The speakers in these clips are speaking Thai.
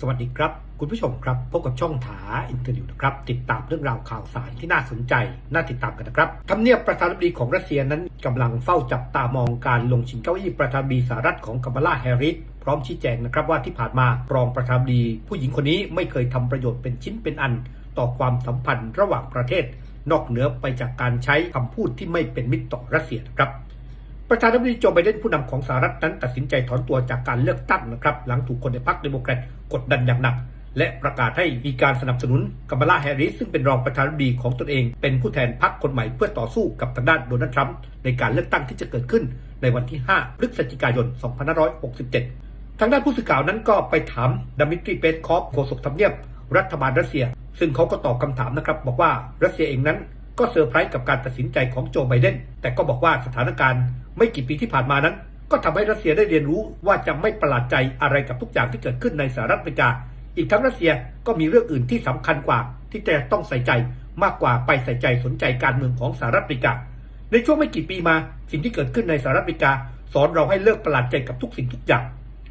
สวัสดีครับ คุณผู้ชมครับพบกับช่องถาอินเทอร์นิวนะครับ ติดตามเรื่องราวข่าวสารที่น่าสนใจ น่าติดตามกันนะครับทำเนียบประธานาธิบดีของรัสเซียนั้นกำลังเฝ้าจับตามองการลงชิงเก้าอี้ประธานาธิบดีสหรัฐของกัมบาลาแฮร์ริสพร้อมชี้แจงนะครับว่าที่ผ่านมารองประธานาธิบดี ผู้หญิงคนนี้ไม่เคยทำประโยชน์เป็นชิ้นเป็นอัน ต่อความสัมพันธ์ระหว่างประเทศ นอกเหนือไปจากการใช้คำพูดที่ไม่เป็นมิตรต่อรัสเซียนะครับ ประธานาธิบดีโจไบเดนผู้นำของสหรัฐนั้นตัดสินใจถอนตัวจากการเลือกตั้งนะครับ หลังถูกคนในพรรคเดโมแครตกดดันอย่างหนัก และประกาศให้มีการสนับสนุนกัมบาลาแฮร์ริสซึ่งเป็นรองประธานาธิบดีของตนเองเป็นผู้แทนพรรคคนใหม่เพื่อต่อสู้กับทางด้านโดนัลด์ทรัมป์ในการเลือกตั้งที่จะเกิดขึ้นในวันที่ 5 พฤศจิกายน 2567 ทางด้านผู้สื่อข่าวนั้นก็ไปถามดมิตรีเปสคอฟโฆษกทำเนียบ รัฐบาลรัสเซีย ซึ่งเขาก็ตอบคำถามนะครับบอกว่ารัสเซียเองนั้นก็เซอร์ไพรส์กับการตัดสินใจของโจไบเดนแต่ก็บอกว่าสถานการณ์ ไม่กี่ปีที่ผ่านมานั้น ก็ทำให้รัสเซียได้เรียนรู้ว่าจะไม่ประหลาดใจอะไรกับทุกอย่างที่เกิดขึ้นในสหรัฐอเมริกา อีกทั้งรัสเซียก็มีเรื่องอื่นที่สำคัญกว่า ที่จะต้องใส่ใจมากกว่าไปใส่ใจสนใจการเมืองของสหรัฐอเมริกา ในช่วงไม่กี่ปีมา สิ่งที่เกิดขึ้นในสหรัฐอเมริกา สอนเราให้เลิกประหลาดใจกับทุกสิ่งทุกอย่าง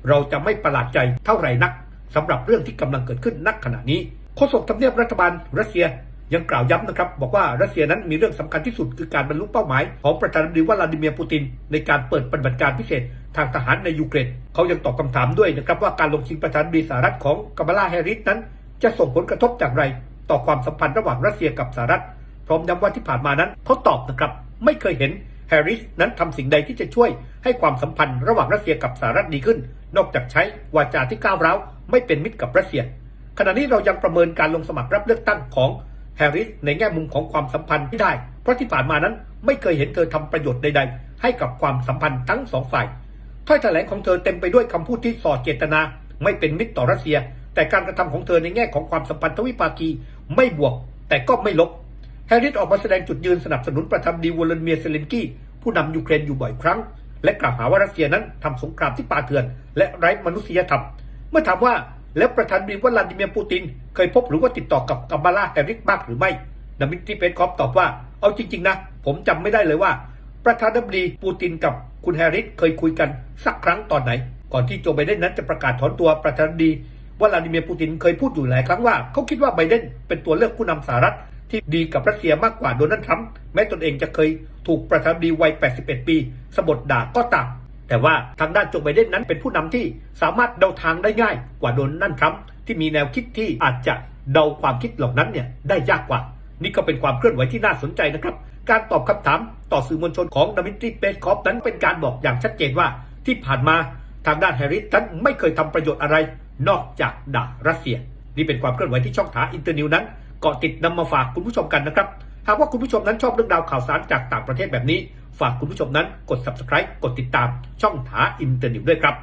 เราจะไม่ประหลาดใจเท่าไหร่นักสำหรับเรื่องที่กำลังเกิดขึ้นณขณะนี้โฆษกทำเนียบรัฐบาลรัสเซีย ยังกล่าวย้ำนะครับ บอกว่ารัสเซียนั้นมีเรื่องสำคัญที่สุดคือการบรรลุเป้าหมาย ของประธานาธิบดีวลาดิเมียร์ปูติน ในการเปิดปฏิบัติการพิเศษทางทหารในยูเครนเขายังตอบคำถามด้วยนะครับว่าการลงชิงประธานาธิบดีสหรัฐของกัมบาลาแฮริสนั้น จะส่งผลกระทบอย่างไร ต่อความสัมพันธ์ระหว่างรัสเซียกับสหรัฐ พร้อมย้ำว่าที่ผ่านมานั้นเขาตอบนะครับไม่เคยเห็นแฮริสนั้นทำสิ่งใดที่จะช่วยให้ความสัมพันธ์ระหว่างรัสเซียกับสหรัฐดีขึ้น นอกจากใช้วาจาที่ก้าวร้าวไม่เป็นมิตรกับรัสเซีย ขณะนี้เรายังประเมินการลงสมัครรับเลือกตั้งของ แฮร์ริสในแง่มุมของความสัมพันธ์ที่ได้ เพราะที่ผ่านมานั้นไม่เคยเห็นเธอทำประโยชน์ใดๆ ให้กับความสัมพันธ์ทั้งสองฝ่ายถ้อยแถลงของเธอเต็มไปด้วยคำพูดที่ส่อเจตนา ไม่เป็นมิตรต่อรัสเซีย แต่การกระทำของเธอในแง่ของความสัมพันธ์ทวิภาคีไม่บวก แต่ก็ไม่ลบแฮร์ริสออกมาแสดงจุดยืนสนับสนุนประธานดีวอลาดิเมียเซเลนกี้ผู้นำยูเครนอยู่บ่อยครั้ง และกล่าวหาว่ารัสเซียนั้นทำสงครามที่ป่าเถื่อน และไร้มนุษยธรรม เมื่อถามว่า แล้วประธานาธิบดีวลาดิเมียร์ปูติน เคยพบหรือว่าติดต่อกับกัมบาลาแฮร์ริสบ้างหรือไม่ดามิตรีเปสคอฟตอบว่า เอาจริง ๆ นะ ผมจำไม่ได้เลยว่า ประธานาธิบดีปูตินกับคุณแฮร์ริสเคยคุยกันสักครั้งตอนไหน ก่อนที่โจไบเดนนั้นจะประกาศถอนตัวประธานาธิบดีวลาดิเมียร์ปูตินเคยพูดอยู่หลายครั้งว่าเขาคิดว่าไบเดนเป็นตัวเลือกผู้นำสหรัฐที่ดีกับรัสเซียมากกว่าโดนัลด์ทรัมป์แม้ตนเองจะเคยถูกประธานาธิบดีวัย 81 ปี สบดด่าก็ตาม แต่ว่าทางด้านโจไบเดนนั้นเป็นผู้นำที่สามารถเดาทางได้ง่ายกว่าโดนัลด์ทรัมป์ที่มีแนวคิดที่อาจจะเดาความคิดเหล่านั้นเนี่ยได้ยากกว่า นี่ก็เป็นความเคลื่อนไหวที่น่าสนใจนะครับ การตอบคำถามต่อสื่อมวลชนของดามิตรีเปสคอฟนั้นเป็นการบอกอย่างชัดเจนว่าที่ผ่านมาทางด้านแฮร์ริสนั้นไม่เคยทำประโยชน์อะไร นอกจากด่ารัสเซีย นี่เป็นความเคลื่อนไหวที่ช่องถาอินเตอร์นิวนั้นเกาะติดนำมาฝากคุณผู้ชมกันนะครับหากว่าคุณผู้ชมนั้นชอบเรื่องราวข่าวสารจากต่างประเทศแบบนี้ ฝากคุณผู้ชมนั้นกด subscribe กดติดตามช่องถาอินเตอร์นิวด้วยครับ